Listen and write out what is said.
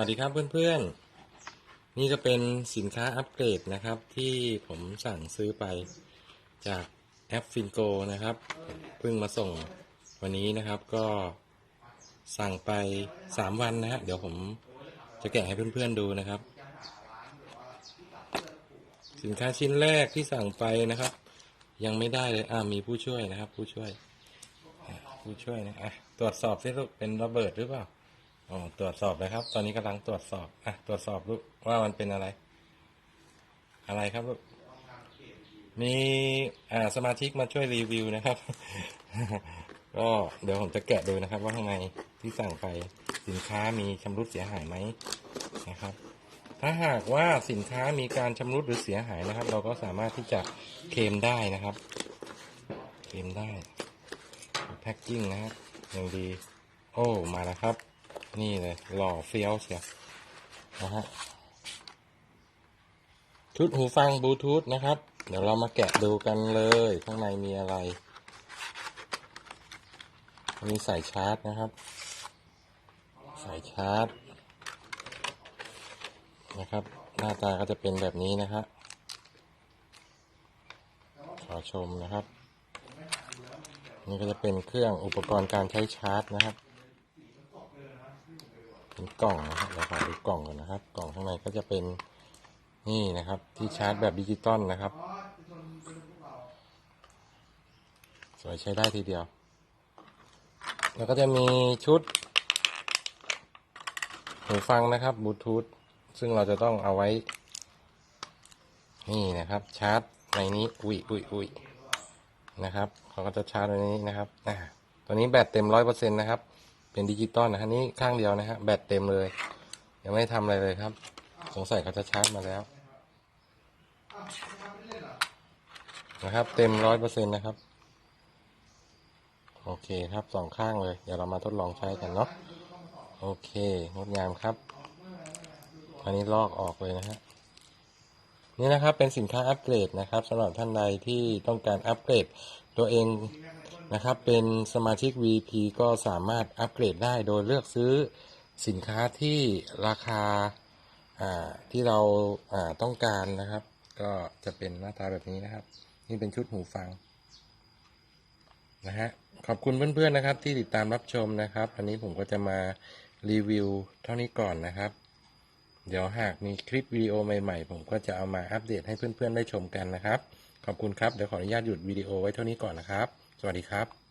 วัสดีครับเพื่อนๆ นี่จะเป็นสินค้าอัปเกรดนะครับ ที่ผมสั่งซื้อไปจากแอปฟินโกนะครับเพิ่งมาส่งวันนี้นะครับก็สั่งไปสามวันนะฮะเดี๋ยวผมจะแกะให้เพื่อนๆดูนะครับ สินค้าชิ้นแรกที่สั่งไปนะครับ ยังไม่ได้เลยอ่ามีผู้ช่วยนะครับ ผู้ช่วย ผู้ช่วยนะอะตรวจสอบสิลูกเป็นระเบิดหรือเปล่า อ๋อตรวจสอบนะครับ ตอนนี้กำลังตรวจสอบอะตรวจสอบลูกว่ามันเป็นอะไร อะไรครับลูกมีอ่าสมาชิกมาช่วยรีวิวนะครับ ก็เดี๋ยวผมจะแกะดูนะครับ ว่าข้างในที่สั่งไปสินค้ามีชำรุดเสียหายไหมนะครับ ถ้าหากว่าสินค้ามีการชำรุดหรือเสียหายนะครับ เราก็สามารถที่จะเคลมได้นะครับ เคลมได้แพ็กกิ้งนะฮะอย่างดี โอ้มาแล้วครับ นี่เลยหล่อเฟี้ยวเชียวนะฮะชุดหูฟังบลูทูธนะครับ เดี๋ยวเรามาแกะดูกันเลย ข้างในมีอะไรมีสายชาร์จนะครับ สายชาร์จ นะครับ หน้าตาก็จะเป็นแบบนี้นะฮะขอชมนะครับ นี่ก็จะเป็นเครื่องอุปกรณ์การใช้ชาร์จนะครับ เป็นกล่องนะครับเราขอดูกล่องก่อนนะครับ กล่องข้างในก็จะเป็นนี่นะครับ ที่ชาร์จแบบดิจิตอลนะครับ สวยใช้ได้ทีเดียว แล้วก็จะมีชุดหูฟังนะครับบลูทูธซึ่งเราจะต้องเอาไว้ นี่นะครับ ชาร์จในนี้อุ้ยอุ้ยอุ้ยนะครับเขาก็จะชาร์จในนี้นะครับอ่าตัวนี้แบตเต็มร้อยเปอร์เซ็นต์นะครับ เป็นดิจิตอลนะฮะนี่ข้างเดียวนะฮะแบตเต็มเลย ยังไม่ได้ทำอะไรเลยครับ สงสัยเขาจะชาร์จมาแล้วนะครับ เต็มร้อยเปอร์เซ็นต์นะครับ โอเคครับสองข้างเลย เดี๋ยวเรามาทดลองใช้กันเนาะโอเคงดงามครับ อันนี้ลอกออกเลยนะฮะนี่นะครับเป็นสินค้าอัปเกรดนะครับสำหรับท่านใดที่ต้องการอัปเกรดตัวเอง นะครับ เป็นสมาชิก VP ก็สามารถอัปเกรดได้โดยเลือกซื้อสินค้าที่ราคาที่เราต้องการนะครับ ก็จะเป็นหน้าตาแบบนี้นะครับ นี่เป็นชุดหูฟังนะฮะขอบคุณเพื่อนๆนะครับ ที่ติดตามรับชมนะครับอันนี้ผมก็จะมารีวิวเท่านี้ก่อนนะครับ เดี๋ยวหากมีคลิปวิดีโอใหม่ๆ ผมก็จะเอามาอัปเดตให้เพื่อนๆได้ชมกันนะครับ ขอบคุณครับ เดี๋ยวขออนุญาตหยุดวิดีโอไว้เท่านี้ก่อนนะครับ สวัสดีครับ